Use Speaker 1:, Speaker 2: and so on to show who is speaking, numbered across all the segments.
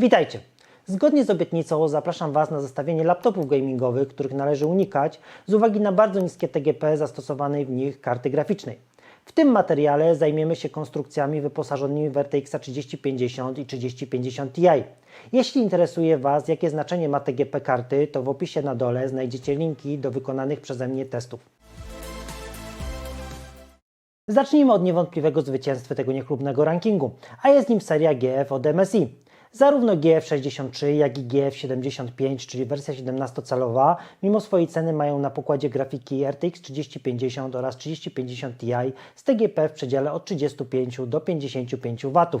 Speaker 1: Witajcie! Zgodnie z obietnicą zapraszam Was na zestawienie laptopów gamingowych, których należy unikać z uwagi na bardzo niskie TGP zastosowanej w nich karty graficznej. W tym materiale zajmiemy się konstrukcjami wyposażonymi w RTX 3050 i 3050 Ti. Jeśli interesuje Was, jakie znaczenie ma TGP karty, to w opisie na dole znajdziecie linki do wykonanych przeze mnie testów. Zacznijmy od niewątpliwego zwycięstwa tego niechlubnego rankingu, a jest nim seria GF od MSI. Zarówno GF63, jak i GF75, czyli wersja 17-calowa, mimo swojej ceny mają na pokładzie grafiki RTX 3050 oraz 3050 Ti z TGP w przedziale od 35 do 55 W.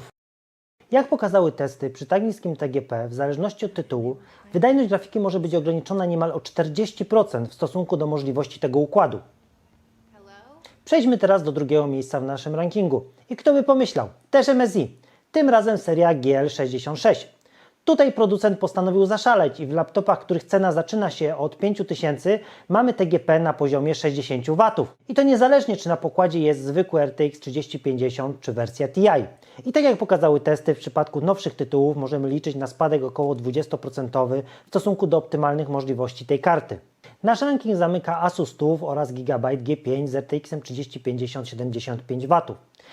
Speaker 1: Jak pokazały testy, przy tak niskim TGP, w zależności od tytułu, wydajność grafiki może być ograniczona niemal o 40% w stosunku do możliwości tego układu. Przejdźmy teraz do drugiego miejsca w naszym rankingu. I kto by pomyślał? Też MSI. Tym razem seria GL66. Tutaj producent postanowił zaszaleć i w laptopach, których cena zaczyna się od 5000, mamy TGP na poziomie 60 W. I to niezależnie czy na pokładzie jest zwykły RTX 3050 czy wersja TI. I tak jak pokazały testy, w przypadku nowszych tytułów możemy liczyć na spadek około 20% w stosunku do optymalnych możliwości tej karty. Nasz ranking zamyka Asus TUF oraz Gigabyte G5 z RTX 3050 75 W.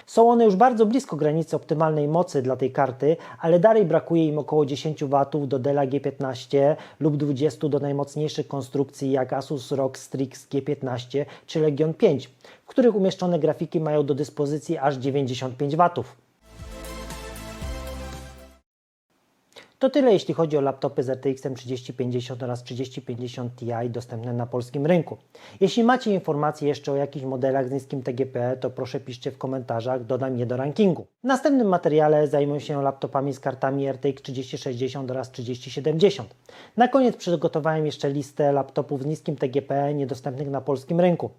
Speaker 1: Są one już bardzo blisko granicy optymalnej mocy dla tej karty, ale dalej brakuje im około 10 W do Della G15 lub 20 do najmocniejszych konstrukcji jak Asus ROG Strix G15 czy Legion 5, w których umieszczone grafiki mają do dyspozycji aż 95 W. To tyle jeśli chodzi o laptopy z RTX 3050 oraz 3050 Ti dostępne na polskim rynku. Jeśli macie informacje jeszcze o jakichś modelach z niskim TGP, to proszę piszcie w komentarzach, dodam je do rankingu. W następnym materiale zajmę się laptopami z kartami RTX 3060 oraz 3070. Na koniec przygotowałem jeszcze listę laptopów z niskim TGP niedostępnych na polskim rynku.